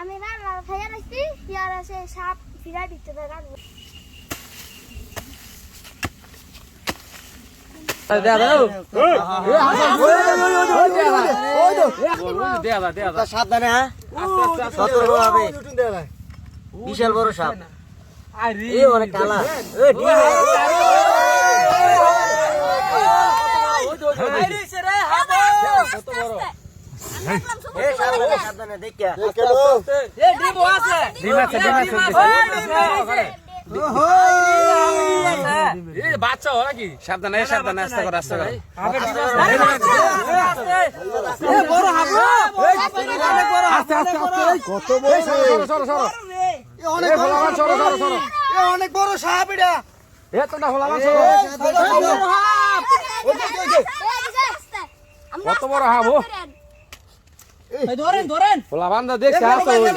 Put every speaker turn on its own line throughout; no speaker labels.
আমি রান্না খাইয়া রাখছি ইয়ার আছে সাপ রাখব
হ্যাঁ বিশাল বড় সাপ
আরে
এ অনেক কালা এ ডিম
কত বড়
এ সাবধানে সাবধানে দেখিয়া
ডিম আছে ডিম আছে এই বাচ্চা হয় নাকি সাবধানে সাবধানে আস্তে করে আস্তে করে আস্তে আস্তে
কত বড়
সরো সরো সরো
অনেক
এ সরো সরো সরো
অনেক বড় সাপ এটা
এ তো না ভোলামান সরো কত বড় হাবো?
ধরেন ধরেন।
ভোলামান দা দেখছে হাসো। ওই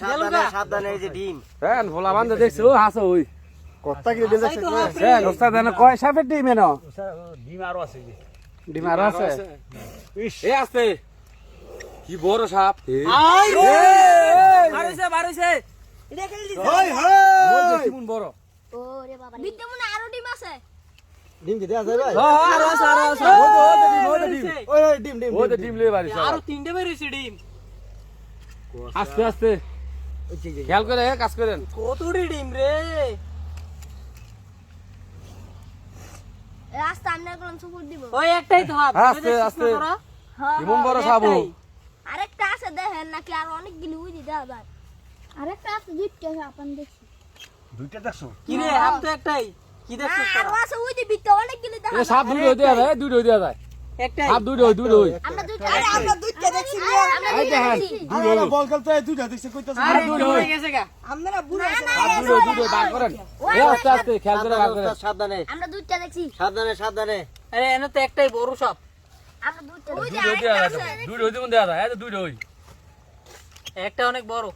সাবধানে সাবধানে এই যে ডিম।
হ্যাঁ ভোলামান দা দেখছে ও হাসো ওই।
কত্তা কি দিলে
হ্যাঁ ওস্তাদ এনে কয় সাপের ডিম এনো? ডিম আরও আছে ডিম আরও আছে? এ আছে। কি বড় সাপ।
বাড়িছে বাড়িছে।
হাই হাই
কেমন বড়।
ওরে বাবা বিদ্যে মনে আরও ডিম আছে।
ডিম কি ভাই
আরও আছে আছে
ওই ওই ডিম ডিম
ও তো ডিম বাড়ি
আরও তিনটে ডিম
আস্তে আস্তে খেয়াল করে কাজ করেন
ডিম রে তো
আছে দুইটা দেখছি
দুইটা দেখছ
কি রে তো একটাই কি দেখছিস
আর
তোরা
আছে উড়ি ভিতরে অনেকগুলি দেখা
সাপ দুটো দেয়া যায় দুটো দেয়া যায়
একটাই
সাপ দুটো দুটো
আমরা দুইটা আমরা দুইটা দেখছি
এই দেখেন
দেখছি।
বল খেলতে এই দুইটা কইতাছ।
আরে
দুটো
হয়ে
হই।
গেছে গা। আপনারা বুড়ো
না, না,
সাপ দুটো দুটো বার করেন। এ আস্তে আস্তে খেয়াল করে বার করেন
সাবধানে
আমরা দুইটা দেখছি।
সাবধানে সাবধানে।
আরে এনে তো একটাই বড় সাপ।
আমরা দুইটা
দুটো দেয়া যায়
আছে।
দুটো দেয়া যায় এই দুটো ওই
একটা অনেক বড়।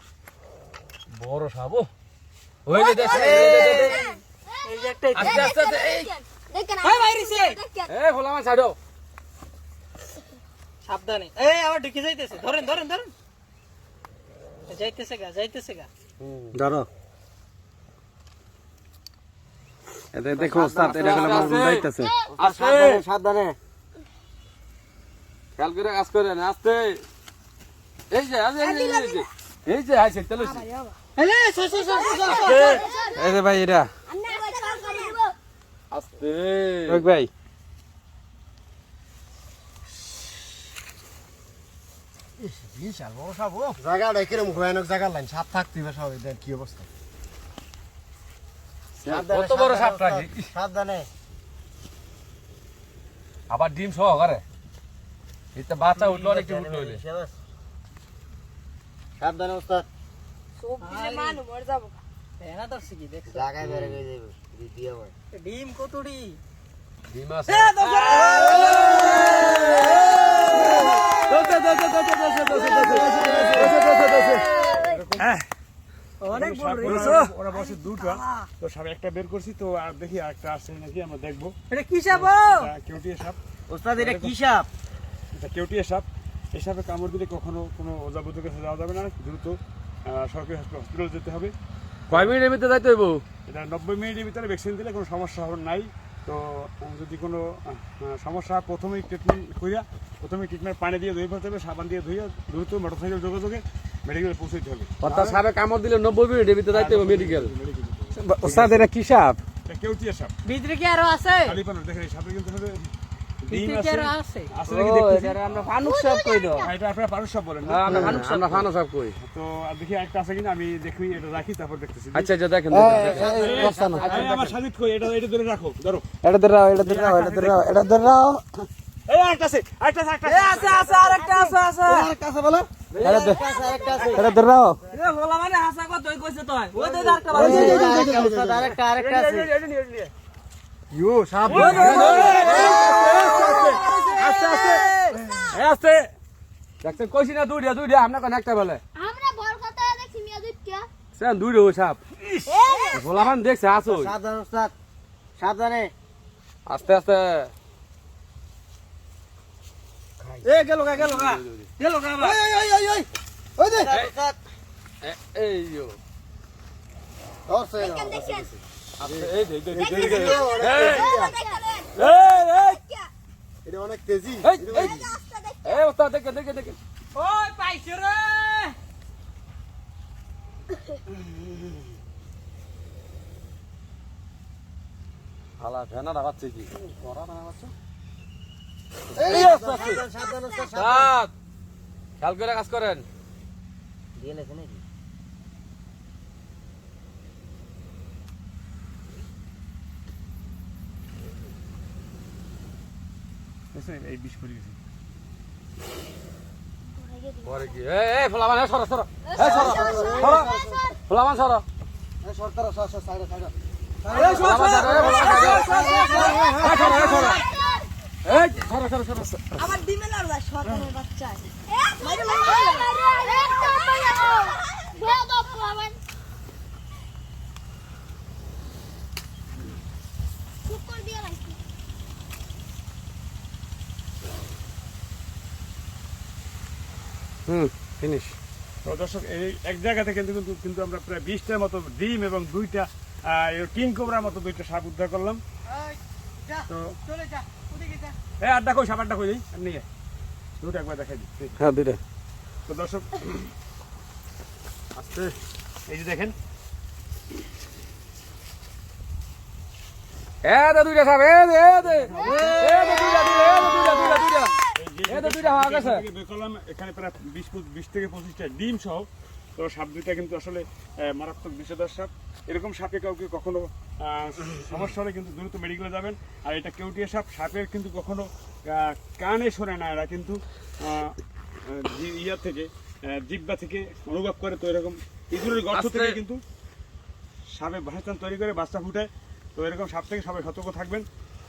বড় সাপ ও। ওই যে দেখেন
এই যে
আস্তে আস্তে এই
দেখেন
ছাড়ো
সাবধানে এই আবার ঢুকে যাইতেছে ধরেন ধরেন ধরেন যাইতেছে গা যাইতেছে গা
ধরো
এটা দেখো ওস্তাদ এটা গেলে মাছ যাইতেছে
সাবধানে সাবধানে
খেয়াল করে কাজ করেন আস্তে এই যে এই যে, এই যে,
সো
এই যে ভাই এটা
আমরা একটা কাজ করে দিব
আস্তে। ভাই।
বিশাল বড় সাপ জায়গাটা কিরম ভয়ানক জায়গা লাইন সাপ থাকতে দেখ কি অবস্থা?
সাবধানে,
কত বড়
সাবধানে,
সাপটা কি?
সাবধানে।
আবার ডিম সহ করে এটা বাচ্চা উঠল একটু উঠল।
সাবধানে ওস্তাদ
এনা তো শিখি দেখ
জায়গায় বেড়ে গিয়ে যাবে দ্বিতীয় বার
ডিম কতটি
ডিম আছে
অনেক
ওরা বসে দুটো তো সাপ একটা বের করছি তো আর দেখি একটা আসছে নাকি আমরা দেখব
এটা কি সাপ
কেউটিয়া সাপ
ওস্তাদ এটা কি সাপ
এটা কেউটিয়া সাপ এই সাপে কামড় দিলে কখনো কোনো ওজাবুতের কাছে যাওয়া যাবে না দ্রুত সরকারি হসপিটাল যেতে হবে
কয় মিনিটের ভিতরে যাইতে হইব?
এটা নব্বই মিনিটের ভিতরে ভ্যাকসিন দিলে কোনো সমস্যা হবে নাই। তো যদি কোনো সমস্যা হয়, প্রথমেই ট্রিটমেন্ট করিয়া প্রথমে ট্রিটমেন্ট পানি দিয়ে ধুয়ে ফেলতে হবে সাবান দিয়ে ধুয়ে দ্রুত মোটরসাইকেল যোগাযোগে মেডিকেলে পৌঁছাইতে হবে।
অর্থাৎ সাপে কামড় দিলে নব্বই মিনিটের ভিতরে যাইতে হবে মেডিকেল
মেডিকেল
ওস্তাদ এটা কি সাপ?
কেউটিয়া সাপ।
ভিতরে কি আরও আছে।
খালি দেখেন এই সাপের কিন্তু ডিম আছে
আছে
আছে নাকি দেখতেছি
আমরা ফানুক সাপ কই দাও
হ্যাঁ, এটা আপনারা পারুষ সাপ বলেন না?
আমরা ফানুক আমরা ফানো সাপ কই
তো আর দেখি একটা আছে কিনা আমি দেখি এটা রাখি তারপর দেখতেছি
আচ্ছা আচ্ছা দেখেন
আরে, আমার সাজিদ কই এটা এটা ধরে রাখো ধরো
এটা ধরাও এটা ধরাও এটা ধরাও এটা ধরাও
এই আরেকটা আছে আরেকটা আছে আরেকটা আছে
আছে আছে আরেকটা আছে আছে
আরেকটা আছে বলো
আরেকটা আছে
এটা
এ বলা মানে হাসা কত তুই কইছে তুই ওই দে আরেকটা
আরেকটা ওস্তাদ আরেকটা আরেকটা আছে
ইউ সাপ
আস্তে দেখছেন কইছি না দুইটা দুইটা আমরা কোন একটা বলে।
আমরা বল কথা দেখছি মিয়া দুইটা।
সেন দুইটা ওই সাপ। ভোলামান দেখছে আসো
সাবধান ওস্তাদ। সাবধানে।
আস্তে আস্তে।
এ গেল গা গেল গা। গেল গা আবার।
এই ইয়ো
দেখেন দেখেন।
আস্তে এই দে দে দে দে দে
দেখেন
এই এই।
এটা অনেক তেজি।
এই এই এই ওস্তাদ দেখেন দেখেন দেখেন।
ওই পাইছে রে।
হালা ফেনা রাখাচ্ছে কি
এই
ওস্তাদ
সাবধান ওস্তাদ, সাবধান।
সাত খেয়াল করে কাজ করেন।
দিয়ে লেছে নাকি?
এই বিষ করে গেছে।
পরে কি এই এই ফলামান এই সরো সরো এই সরো সরো ফলামান সরো
এই সরকার সর সর সাইডে সাইডে
ফলামান সরো সরো এই সরো এই সরো এই সরো সরো
আমার ডিমে না সরকারের বাচ্চা মাইরে মাইরে একটা পাইয়া হে বাপ আমার কুকুর দিয়ে লাগছে
হুম ফিনিশ
তো দর্শক এই এক জায়গা থেকে কিন্তু কিন্তু- কিন্তু আমরা প্রায় বিশটার মতো ডিম এবং দুইটা কিং কোবরার মতো দুইটা সাপ উদ্ধার করলাম। তো এই আড্ডা কই সাপ আড্ডা কই দিই নিয়ে দুটো একবার দেখাই দিই
হ্যাঁ দুইটা
তো দর্শক আস্তে এই যে দেখেন।
এ দে দুইটা সাপ এ দে এ
এই
তো দুইটা হওয়া গেছে।
বের করলাম এখানে প্রায় বিশ বিশ থেকে পঁচিশটা ডিম সহ। তো সাপ দুইটা কিন্তু আসলে মারাত্মক বিষধর সাপ। এরকম সাপে কাউকে কখনো সমস্যা হলে কিন্তু দ্রুত মেডিকেলে যাবেন। আর এটা কেউটিয়া সাপ সাপের কিন্তু কখনো কানে শোনে না। এরা কিন্তু আহ, আহ, ইয়া থেকে জিব্বা থেকে অনুভব করে তো এরকম। ইঁদুরের গর্ত থেকে কিন্তু সাপে বাসস্থান তৈরি করে বাচ্চা ফুটায়। তো এরকম সাপ থেকে সবাই সতর্ক থাকবেন।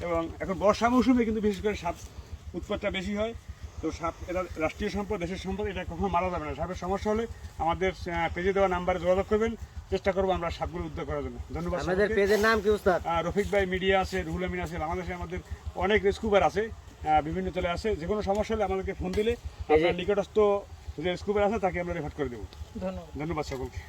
এবং এখন বর্ষা মৌসুমে কিন্তু বিশেষ করে সাপ উৎপাতটা বেশি হয়। তো সাপ এটা রাষ্ট্রীয় সম্পদ দেশের সম্পদ এটা কখনো মারা যাবে না। সাপের সমস্যা হলে আমাদের পেজে দেওয়া নাম্বারে যোগাযোগ করবেন। চেষ্টা করব আমরা সাপগুলো উদ্ধার করার জন্য। ধন্যবাদ
আমাদের পেজের নাম কি উস্তাদ?
রফিক ভাই মিডিয়া আছে রুহুল আমিন আছে বাংলাদেশে আমাদের অনেক স্কুবার আছে বিভিন্ন চলে আছে যে কোনো সমস্যা হলে আমাদেরকে ফোন দিলে আপনার নিকটস্থ যে স্কুবার আছে তাকে আমরা রেফার করে দেবো।
ধন্যবাদ।
ধন্যবাদ সকলকে।